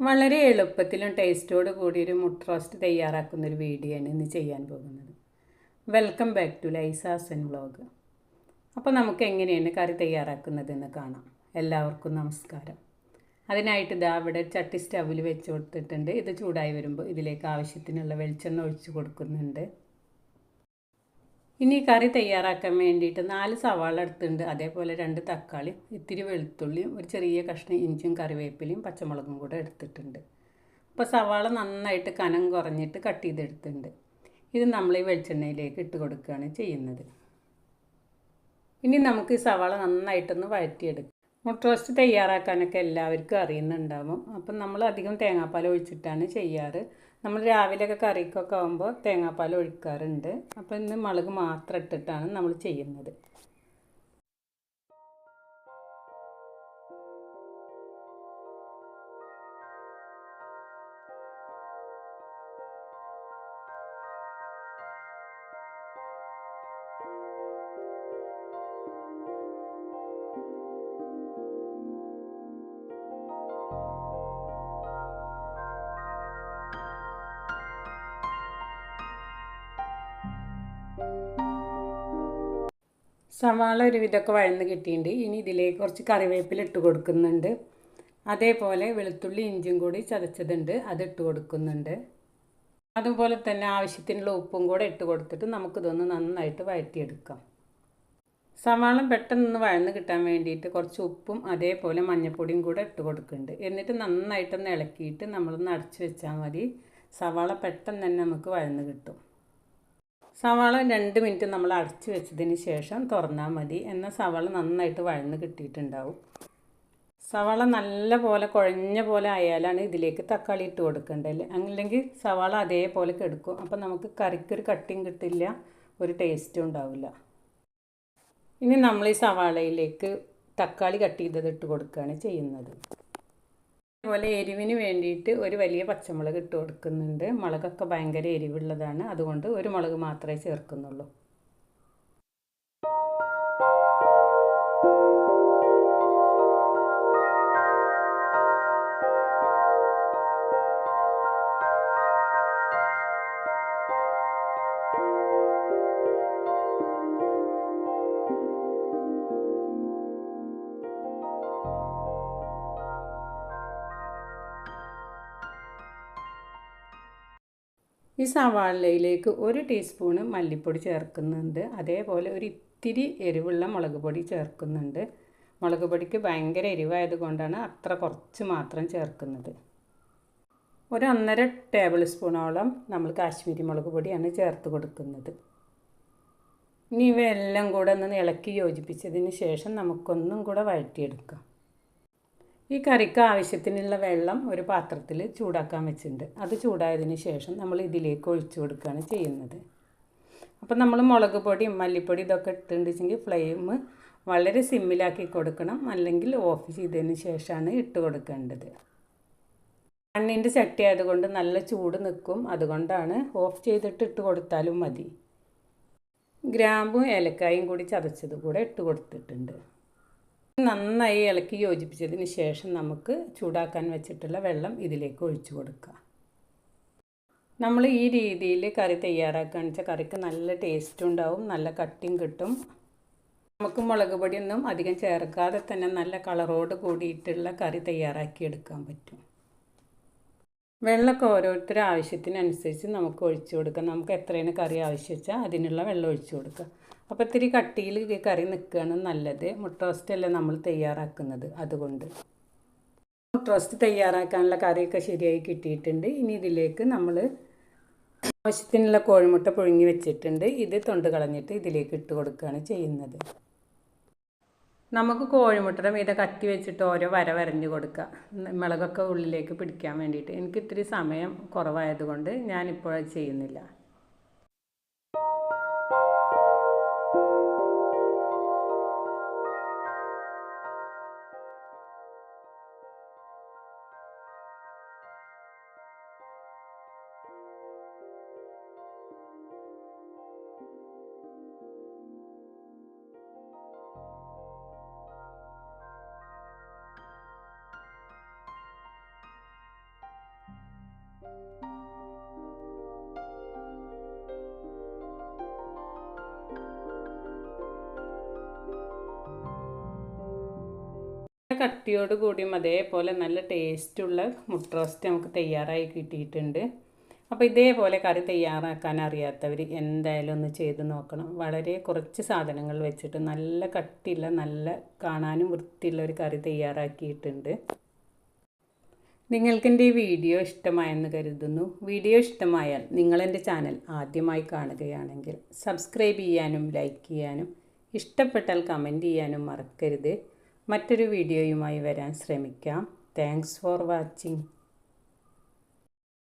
വളരെ എളുപ്പത്തിലും ടേസ്റ്റോട് കൂടി കൂടിയൊരു മുട്ട റോസ്റ്റ് തയ്യാറാക്കുന്ന ഒരു വീഡിയോ ആണ് ഇന്ന് ചെയ്യാൻ പോകുന്നത്. വെൽക്കം ബാക്ക് ടു ലൈസാസൻ വ്ളോഗ് അപ്പോൾ നമുക്ക് എങ്ങനെയാണ് കറി തയ്യാറാക്കുന്നതെന്ന് കാണാം. എല്ലാവർക്കും നമസ്കാരം. അതിനായിട്ട് ഇതാ അവിടെ ചട്ടി സ്റ്റവിൽ വെച്ച് കൊടുത്തിട്ടുണ്ട്. ഇത് ചൂടായി വരുമ്പോൾ ഇതിലേക്ക് ആവശ്യത്തിനുള്ള വെളിച്ചെണ്ണ ഒഴിച്ച് കൊടുക്കുന്നുണ്ട്. ഇനി കറി തയ്യാറാക്കാൻ വേണ്ടിയിട്ട് നാല് സവാള എടുത്തുണ്ട് അതേപോലെ രണ്ട് തക്കാളി ഇത്തിരി വെളുത്തുള്ളിയും ഒരു ചെറിയ കഷ്ണം ഇഞ്ചിയും കറിവേപ്പിലയും പച്ചമുളകും കൂടെ എടുത്തിട്ടുണ്ട്. അപ്പോൾ സവാള നന്നായിട്ട് കനം കുറഞ്ഞിട്ട് കട്ട് ചെയ്തെടുത്തിട്ടുണ്ട്. ഇത് നമ്മൾ ഈ വെളിച്ചെണ്ണയിലേക്ക് ഇട്ട് കൊടുക്കുകയാണ് ചെയ്യുന്നത്. ഇനി നമുക്ക് ഈ സവാള നന്നായിട്ടൊന്ന് വഴറ്റിയെടുക്കാം. മുട്ട റോസ്റ്റ് തയ്യാറാക്കാനൊക്കെ എല്ലാവർക്കും അറിയുന്നുണ്ടാവും. അപ്പം നമ്മൾ അധികം തേങ്ങാപ്പാൽ ഒഴിച്ചിട്ടാണ് ചെയ്യാറ്. നമ്മൾ രാവിലെയൊക്കെ കറിക്കൊക്കെ ആകുമ്പോൾ തേങ്ങാപ്പാൽ ഒഴിക്കാറുണ്ട്. അപ്പോൾ ഇന്ന് മുളക് മാത്രം ഇട്ടിട്ടാണ് നമ്മൾ ചെയ്യുന്നത്. സവാള ഒരു വിധമൊക്കെ വഴന്ന് കിട്ടിയിട്ടുണ്ട്. ഇനി ഇതിലേക്ക് കുറച്ച് കറിവേപ്പില ഇട്ട് കൊടുക്കുന്നുണ്ട്. അതേപോലെ വെളുത്തുള്ളി ഇഞ്ചും കൂടി ചതച്ചതുണ്ട്. അത് ഇട്ട് കൊടുക്കുന്നുണ്ട്. അതുപോലെ തന്നെ ആവശ്യത്തിനുള്ള ഉപ്പും കൂടെ ഇട്ട് കൊടുത്തിട്ട് നമുക്കിതൊന്ന് നന്നായിട്ട് വഴറ്റിയെടുക്കാം. സവാള പെട്ടെന്ന് വഴന്ന് കിട്ടാൻ വേണ്ടിയിട്ട് കുറച്ച് ഉപ്പും അതേപോലെ മഞ്ഞൾപ്പൊടിയും കൂടെ ഇട്ട് കൊടുക്കുന്നുണ്ട്. എന്നിട്ട് നന്നായിട്ടൊന്ന് ഇളക്കിയിട്ട് നമ്മളൊന്ന് അടച്ചു വെച്ചാൽ മതി. സവാള പെട്ടെന്ന് തന്നെ നമുക്ക് വഴന്ന് കിട്ടും. സവാള രണ്ട് മിനിറ്റ് നമ്മൾ അടച്ചു വെച്ചതിന് ശേഷം തുറന്നാൽ മതി. എന്നാൽ സവാള നന്നായിട്ട് വഴന്ന് കിട്ടിയിട്ടുണ്ടാവും. സവാള നല്ല പോലെ കുഴഞ്ഞ പോലെ ആയാലാണ് ഇതിലേക്ക് തക്കാളി ഇട്ട് കൊടുക്കേണ്ടത്. അല്ലെങ്കിൽ സവാള അതേപോലെ കെടുക്കും. അപ്പോൾ നമുക്ക് കറിക്കൊരു കട്ടിങ് കിട്ടില്ല. ഒരു ടേസ്റ്റും ഉണ്ടാവില്ല. ഇനി നമ്മൾ ഈ സവാളയിലേക്ക് തക്കാളി കട്ട് ചെയ്തത് ഇട്ട് കൊടുക്കുകയാണ് ചെയ്യുന്നത്. അതുപോലെ എരിവിന് വേണ്ടിയിട്ട് ഒരു വലിയ പച്ചമുളക് ഇട്ട് കൊടുക്കുന്നുണ്ട്. മുളകൊക്കെ ഭയങ്കര എരിവുള്ളതാണ്. അതുകൊണ്ട് ഒരു മുളക് മാത്രമേ ചേർക്കുന്നുള്ളൂ. ഈ സവാളയിലേക്ക് ഒരു ടീസ്പൂണ് മല്ലിപ്പൊടി ചേർക്കുന്നുണ്ട്. അതേപോലെ ഒരു ഇത്തിരി എരിവുള്ള മുളക് പൊടി ചേർക്കുന്നുണ്ട്. മുളക് പൊടിക്ക് ഭയങ്കര എരിവായത് കൊണ്ടാണ് അത്ര കുറച്ച് മാത്രം ചേർക്കുന്നത്. ഒരു ഒന്നര ടേബിൾ സ്പൂണോളം നമ്മൾ കാശ്മീരി മുളക് പൊടിയാണ് ചേർത്ത് കൊടുക്കുന്നത്. ഇനി ഇവയെല്ലാം കൂടെ ഒന്ന് ഇളക്കി യോജിപ്പിച്ചതിന് ശേഷം നമുക്കൊന്നും കൂടെ വഴറ്റിയെടുക്കാം. ഈ കറിക്ക് ആവശ്യത്തിനുള്ള വെള്ളം ഒരു പാത്രത്തിൽ ചൂടാക്കാൻ വെച്ചിട്ടുണ്ട്. അത് ചൂടായതിന് ശേഷം നമ്മൾ ഇതിലേക്ക് ഒഴിച്ചു കൊടുക്കുകയാണ് ചെയ്യുന്നത്. അപ്പം നമ്മൾ മുളക് പൊടിയും മല്ലിപ്പൊടി ഇതൊക്കെ ഇട്ടിട്ടുണ്ടെങ്കിൽ ഫ്ലെയിം വളരെ സിമ്മിലാക്കി കൊടുക്കണം. അല്ലെങ്കിൽ ഓഫ് ചെയ്തതിന് ശേഷമാണ് ഇട്ട് കൊടുക്കേണ്ടത്. മണ്ണിന്റെ ചട്ടി ആയതുകൊണ്ട് നല്ല ചൂട് നിൽക്കും. അതുകൊണ്ടാണ് ഓഫ് ചെയ്തിട്ട് ഇട്ട് കൊടുത്താലും മതി. ഗ്രാമ്പും ഏലക്കായും കൂടി ചതച്ചത് കൂടെ ഇട്ട് കൊടുത്തിട്ടുണ്ട്. നന്നായി ഇളക്കി യോജിപ്പിച്ചതിന് ശേഷം നമുക്ക് ചൂടാക്കാൻ വെച്ചിട്ടുള്ള വെള്ളം ഇതിലേക്ക് ഒഴിച്ചു കൊടുക്കുക. നമ്മൾ ഈ രീതിയിൽ കറി തയ്യാറാക്കുകയെന്ന് വെച്ചാൽ കറിക്ക് നല്ല ടേസ്റ്റും ഉണ്ടാവും നല്ല കട്ടിയും കിട്ടും. നമുക്ക് മുളക് പൊടിയൊന്നും അധികം ചേർക്കാതെ തന്നെ നല്ല കളറോട് കൂടിയിട്ടുള്ള കറി തയ്യാറാക്കി എടുക്കാൻ പറ്റും. വെള്ളമൊക്കെ ഓരോരുത്തരുടെ ആവശ്യത്തിനനുസരിച്ച് നമുക്ക് ഒഴിച്ചു കൊടുക്കാം. നമുക്ക് എത്രയാണ് കറി ആവശ്യം വെച്ചാൽ അതിനുള്ള വെള്ളം ഒഴിച്ചു കൊടുക്കുക. അപ്പോൾ ഇത്തിരി കട്ടിയിൽ കറി നിൽക്കുകയാണ് നല്ലത്. മുട്ട റോസ്റ്റല്ല നമ്മൾ തയ്യാറാക്കുന്നത്. അതുകൊണ്ട് മുട്ട റോസ്റ്റ് തയ്യാറാക്കാനുള്ള കറിയൊക്കെ ശരിയായി കിട്ടിയിട്ടുണ്ട്. ഇനി ഇതിലേക്ക് നമ്മൾ ആവശ്യത്തിനുള്ള കോഴിമുട്ട പുഴുങ്ങി വെച്ചിട്ടുണ്ട്. ഇത് തൊണ്ട് കളഞ്ഞിട്ട് ഇതിലേക്ക് ഇട്ട് കൊടുക്കുകയാണ് ചെയ്യുന്നത്. നമുക്ക് കോഴിമുട്ടയുടെ മീതെ കത്തി വെച്ചിട്ട് ഓരോ വര വരഞ്ഞ് കൊടുക്കുക മുളകൊക്കെ ഉള്ളിലേക്ക് പിടിക്കാൻ വേണ്ടിയിട്ട്. എനിക്ക് ഇത്തിരി സമയം കുറവായതുകൊണ്ട് ഞാനിപ്പോഴത് ചെയ്യുന്നില്ല. കട്ടിയോട് കൂടിയും അതേപോലെ നല്ല ടേസ്റ്റുള്ള മുട്ട റോസ്റ്റ് നമുക്ക് തയ്യാറായി കിട്ടിയിട്ടുണ്ട്. അപ്പോൾ ഇതേപോലെ കറി തയ്യാറാക്കാൻ അറിയാത്തവർ എന്തായാലും ഒന്ന് ചെയ്ത് നോക്കണം. വളരെ കുറച്ച് സാധനങ്ങൾ വെച്ചിട്ട് നല്ല കട്ടിയുള്ള നല്ല കാണാനും വൃത്തിയുള്ള ഒരു കറി തയ്യാറാക്കിയിട്ടുണ്ട്. നിങ്ങൾക്കെന്റെ ഈ വീഡിയോ ഇഷ്ടമായെന്ന് കരുതുന്നു. വീഡിയോ ഇഷ്ടമായാൽ നിങ്ങളെന്റെ ചാനൽ ആദ്യമായി കാണുകയാണെങ്കിൽ സബ്സ്ക്രൈബ് ചെയ്യാനും ലൈക്ക് ചെയ്യാനും ഇഷ്ടപ്പെട്ടാൽ കമന്റ് ചെയ്യാനും മറക്കരുത്. മറ്റൊരു വീഡിയോയുമായി വരാൻ ശ്രമിക്കാം. Thanks for watching